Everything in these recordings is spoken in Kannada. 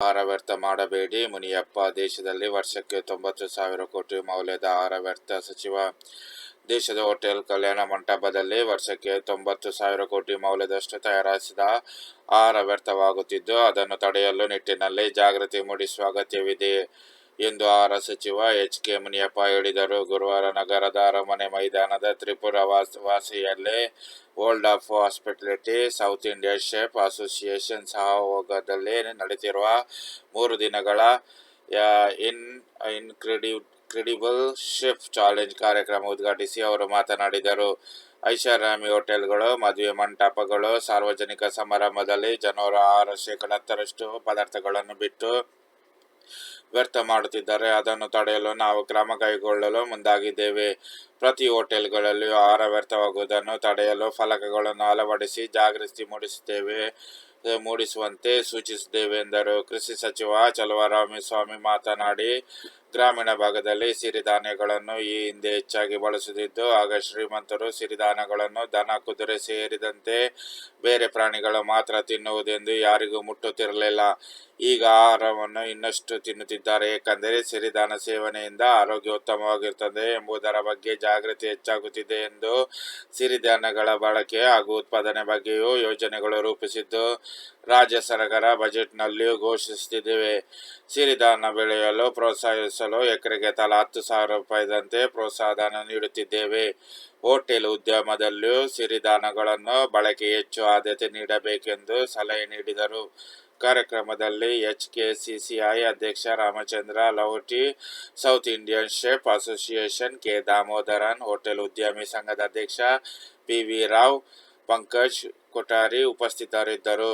ಆಹಾರ ವ್ಯರ್ಥ ಮಾಡಬೇಡಿ. ಮುನಿಯಪ್ಪ ದೇಶದಲ್ಲಿ ವರ್ಷಕ್ಕೆ ತೊಂಬತ್ತು ಸಾವಿರ ಕೋಟಿ ಮೌಲ್ಯದ ಆಹಾರ ವ್ಯರ್ಥ ಸಚಿವ. ದೇಶದ ಹೋಟೆಲ್ ಕಲ್ಯಾಣ ಮಂಟಪದಲ್ಲಿ ವರ್ಷಕ್ಕೆ ತೊಂಬತ್ತು ಸಾವಿರ ಕೋಟಿ ಮೌಲ್ಯದಷ್ಟು ತಯಾರಿಸಿದ ಆಹಾರ ವ್ಯರ್ಥವಾಗುತ್ತಿದ್ದು, ಅದನ್ನು ತಡೆಯಲು ನಿಟ್ಟಿನಲ್ಲಿ ಜಾಗೃತಿ ಮೂಡಿಸುವ ಅಗತ್ಯವಿದೆ. ಎಂದು ಆಹಾರ ಸಚಿವ ಎಚ್ ಕೆ ಮುನಿಯಪ್ಪ ಹೇಳಿದರು. ಗುರುವಾರ ನಗರದ ಅರಮನೆ ಮೈದಾನದ ತ್ರಿಪುರ ವಾಸ್, ವಾಸಿಯಲ್ಲಿ world of hospitality south India chef association ಸಹಯೋಗದಲ್ಲಿ ನಡೆದಿರುವ ಮೂರು ದಿನಗಳ in, incredi, credible chef challenge ಕಾರ್ಯಕ್ರಮ ಉದ್ಘಾಟಿಸಿ ಅವರು ಮಾತನಾಡಿದರು. ಐಷಾರಾಮಿ ಹೋಟೆಲ್ಗಳು, ಮದುವೆ ಮಂಟಪಗಳು, ಸಾರ್ವಜನಿಕ ಸಮಾರಂಭದಲ್ಲಿ ಜನರು ಆರು ಶೇಕಡ ಹತ್ತರಷ್ಟು ಪದಾರ್ಥಗಳನ್ನು ಬಿಟ್ಟು ವ್ಯರ್ಥ ಮಾಡುತ್ತಿದ್ದಾರೆ. ಅದನ್ನು ತಡೆಯಲು ನಾವು ಕ್ರಮ ಕೈಗೊಳ್ಳಲು ಮುಂದಾಗಿದ್ದೇವೆ. ಪ್ರತಿ ಹೋಟೆಲ್ಗಳಲ್ಲಿಯೂ ಆಹಾರ ವ್ಯರ್ಥವಾಗುವುದನ್ನು ತಡೆಯಲು ಫಲಕಗಳನ್ನು ಅಳವಡಿಸಿ ಜಾಗೃತಿ ಮೂಡಿಸುತ್ತೇವೆ, ಮೂಡಿಸುವಂತೆ ಸೂಚಿಸಿದ್ದೇವೆ ಎಂದರು. ಕೃಷಿ ಸಚಿವ ಚಲುವರಾಮಸ್ವಾಮಿ ಮಾತನಾಡಿ ಗ್ರಾಮೀಣ ಭಾಗದಲ್ಲಿ ಸಿರಿಧಾನ್ಯಗಳನ್ನು ಈ ಹಿಂದೆ ಹೆಚ್ಚಾಗಿ ಬಳಸುತ್ತಿದ್ದು, ಆಗ ಶ್ರೀಮಂತರು ಸಿರಿಧಾನ್ಯಗಳನ್ನು ದನ, ಕುದುರೆ ಸೇರಿದಂತೆ ಬೇರೆ ಪ್ರಾಣಿಗಳು ಮಾತ್ರ ತಿನ್ನುವುದೆಂದು ಯಾರಿಗೂ ಮುಟ್ಟುತ್ತಿರಲಿಲ್ಲ. ಈಗ ಆಹಾರವನ್ನು ಇನ್ನಷ್ಟು ತಿನ್ನುತ್ತಿದ್ದಾರೆ. ಏಕೆಂದರೆ ಸಿರಿಧಾನ ಸೇವನೆಯಿಂದ ಆರೋಗ್ಯ ಉತ್ತಮವಾಗಿರುತ್ತದೆ ಎಂಬುದರ ಬಗ್ಗೆ ಜಾಗೃತಿ ಹೆಚ್ಚಾಗುತ್ತಿದೆ ಎಂದು ಸಿರಿಧಾನ್ಯಗಳ ಬಳಕೆ ಹಾಗೂ ಉತ್ಪಾದನೆ ಬಗ್ಗೆಯೂ ಯೋಜನೆಗಳು ರೂಪಿಸಿದ್ದು, ರಾಜ್ಯ ಸರ್ಕಾರ ಬಜೆಟ್ನಲ್ಲಿಯೂ ಘೋಷಿಸುತ್ತಿದ್ದೇವೆ. ಸಿರಿಧಾನ್ಯ ಬೆಳೆಯಲು ಪ್ರೋತ್ಸಾಹಿಸಲು ಎಕರೆಗೆ ತಲಾ ಹತ್ತು ಸಾವಿರ ರೂಪಾಯಿದಂತೆ ಪ್ರೋತ್ಸಾಹಧನ ನೀಡುತ್ತಿದ್ದೇವೆ. ಹೋಟೆಲ್ ಉದ್ಯಮದಲ್ಲಿಯೂ ಸಿರಿಧಾನ್ಯಗಳನ್ನು ಬಳಕೆ ಹೆಚ್ಚು ಆದ್ಯತೆ ನೀಡಬೇಕೆಂದು ಸಲಹೆ ನೀಡಿದರು. ಕಾರ್ಯಕ್ರಮದಲ್ಲಿ ಎಚ್ ಕೆ ಸಿಸಿಐ ಅಧ್ಯಕ್ಷ Ramachandra, ಲೌಟಿ, South Indian chef association K Damodaran, hotel ಉದ್ಯಮಿ ಸಂಘದ ಅಧ್ಯಕ್ಷ ಪಿ ವಿ ರಾವ್, ಪಂಕಜ್ ಕೊಠಾರಿ ಉಪಸ್ಥಿತರಿದ್ದರು.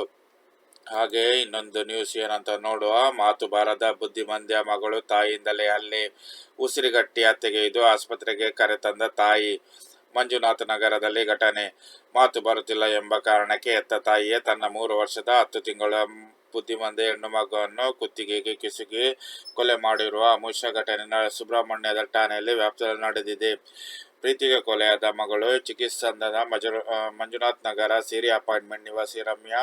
ಹಾಗೆ ಇನ್ನೊಂದು ನ್ಯೂಸ್ ಏನಂತ ನೋಡುವ. ಮಾತು ಬಾರದ ಬುದ್ಧಿಮಂದ್ಯ ಮಗಳು ತಾಯಿಯಿಂದಲೇ ಅಲ್ಲಿ ಉಸಿರುಗಟ್ಟಿ ಇದು ಆಸ್ಪತ್ರೆಗೆ ಕರೆತಂದ ತಾಯಿ. ಮಂಜುನಾಥ ನಗರದಲ್ಲಿ ಘಟನೆ. ಮಾತು ಬರುತ್ತಿಲ್ಲ ಎಂಬ ಕಾರಣಕ್ಕೆ ಎತ್ತ ತಾಯಿಯೇ ತನ್ನ ಮೂರು ವರ್ಷದ ಹತ್ತು ತಿಂಗಳ ಬುದ್ಧಿಮಂದೆ ಹೆಣ್ಣು ಮಗುವನ್ನು ಕುತ್ತಿಗೆಗೆ ಕಿಸುಗಿ ಕೊಲೆ ಮಾಡಿರುವ ಅಮುಷ ಘಟನೆ ಸುಬ್ರಹ್ಮಣ್ಯದ ಠಾಣೆಯಲ್ಲಿ ವ್ಯಾಪ್ತಿಯಲ್ಲಿ ನಡೆದಿದೆ. ಪ್ರೀತಿಗೆ ಕೊಲೆಯಾದ ಮಗಳು ಚಿಕಿತ್ಸಂದನ ಮಜು ಮಂಜುನಾಥ್ ನಗರ ಸಿರಿ ಅಪಾರ್ಟ್ಮೆಂಟ್ ನಿವಾಸಿ ರಮ್ಯಾ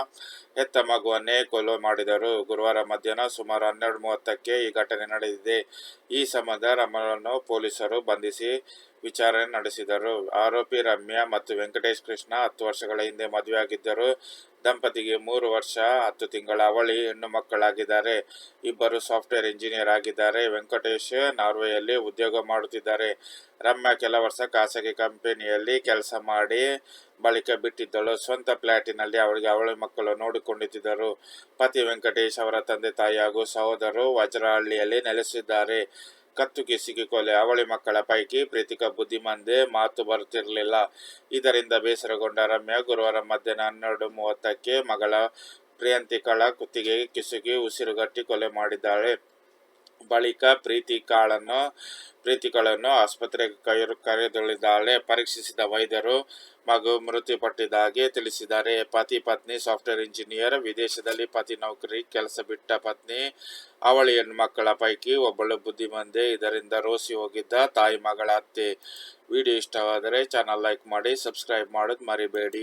ಹೆತ್ತ ಮಗುವನ್ನೇ ಕೊಲೆ ಮಾಡಿದರು. ಗುರುವಾರ ಮಧ್ಯಾಹ್ನ ಸುಮಾರು ಹನ್ನೆರಡು ಮೂವತ್ತಕ್ಕೆ ಈ ಘಟನೆ ನಡೆದಿದೆ. ಈ ಸಂಬಂಧ ರಮ್ಯನನ್ನು ಪೊಲೀಸರು ಬಂಧಿಸಿ ವಿಚಾರಣೆ ನಡೆಸಿದರು. ಆರೋಪಿ ರಮ್ಯಾ ಮತ್ತು ವೆಂಕಟೇಶ್ ಕೃಷ್ಣ ಹತ್ತು ವರ್ಷಗಳ ಹಿಂದೆ ಮದುವೆಯಾಗಿದ್ದರು. ದಂಪತಿಗೆ ಮೂರು ವರ್ಷ, ಹತ್ತು ತಿಂಗಳ ಅವಳಿ, ಹೆಣ್ಣು ಮಕ್ಕಳಾಗಿದ್ದಾರೆ. ಇಬ್ಬರು ಸಾಫ್ಟ್ವೇರ್ ಇಂಜಿನಿಯರ್ ಆಗಿದ್ದಾರೆ. ವೆಂಕಟೇಶ್ ನಾರ್ವೆಯಲ್ಲಿ ಉದ್ಯೋಗ ಮಾಡುತ್ತಿದ್ದಾರೆ. ರಮ್ಯಾ ಕೆಲ ವರ್ಷ ಖಾಸಗಿ ಕಂಪನಿಯಲ್ಲಿ ಕೆಲಸ ಮಾಡಿ ಬಳಿಕ ಬಿಟ್ಟಿದ್ದಳು. ಸ್ವಂತ ಫ್ಲ್ಯಾಟಿನಲ್ಲಿ ಅವಳಿಗೆ ಅವಳಿ ಮಕ್ಕಳು ನೋಡಿಕೊಂಡಿದ್ದರು. ಪತಿ ವೆಂಕಟೇಶ್ ಅವರ ತಂದೆ ತಾಯಿ ಹಾಗೂ ಸಹೋದರು ವಜ್ರಹಳ್ಳಿಯಲ್ಲಿ ನೆಲೆಸಿದ್ದಾರೆ. ಕತ್ತು ಕಿಸಿಗೆ ಕೊಲೆ. ಅವಳಿ ಮಕ್ಕಳ ಪೈಕಿ ಪ್ರೀತಿಕ ಬುದ್ಧಿಮಂದೆ ಮಾತು ಬರುತ್ತಿರಲಿಲ್ಲ. ಇದರಿಂದ ಬೇಸರಗೊಂಡ ರಮ್ಯ ಗುರುವಾರ ಮಧ್ಯಾಹ್ನ ಹನ್ನೆರಡು ಮೂವತ್ತಕ್ಕೆ ಮಗಳ ಪ್ರಿಯಂತಿಕಳ ಕುತ್ತಿಗೆ ಕಿಸುಗಿ ಉಸಿರುಗಟ್ಟಿ ಕೊಲೆ ಮಾಡಿದ್ದಾಳೆ. ಬಳಿಕ ಪ್ರೀತಿ ಕಾಳನ್ನು ಪ್ರೀತಿಗಳನ್ನು ಆಸ್ಪತ್ರೆಗೆ ಕೈರು ಕರೆದೊಳ್ಳಿದ್ದಾಳೆ ಪರೀಕ್ಷಿಸಿದ ವೈದ್ಯರು ಮಗು ಮೃತಪಟ್ಟಿದ್ದಾಗಿ ತಿಳಿಸಿದ್ದಾರೆ. ಪತಿ ಪತ್ನಿ ಸಾಫ್ಟ್ವೇರ್ ಇಂಜಿನಿಯರ್, ವಿದೇಶದಲ್ಲಿ ಪತಿ ನೌಕರಿ ಕೆಲಸ ಬಿಟ್ಟ ಪತ್ನಿ, ಅವಳಿ ಹೆಣ್ಮಕ್ಕಳ ಪೈಕಿ ಒಬ್ಬಳು ಬುದ್ಧಿಮಂದೆ ಇದರಿಂದ ರೋಸಿ ಹೋಗಿದ್ದ ತಾಯಿ ಮಗಳ ಅತ್ತೆ ವಿಡಿಯೋ ಇಷ್ಟವಾದರೆ ಚಾನಲ್ ಲೈಕ್ ಮಾಡಿ, ಸಬ್ಸ್ಕ್ರೈಬ್ ಮಾಡೋದು ಮರಿಬೇಡಿ.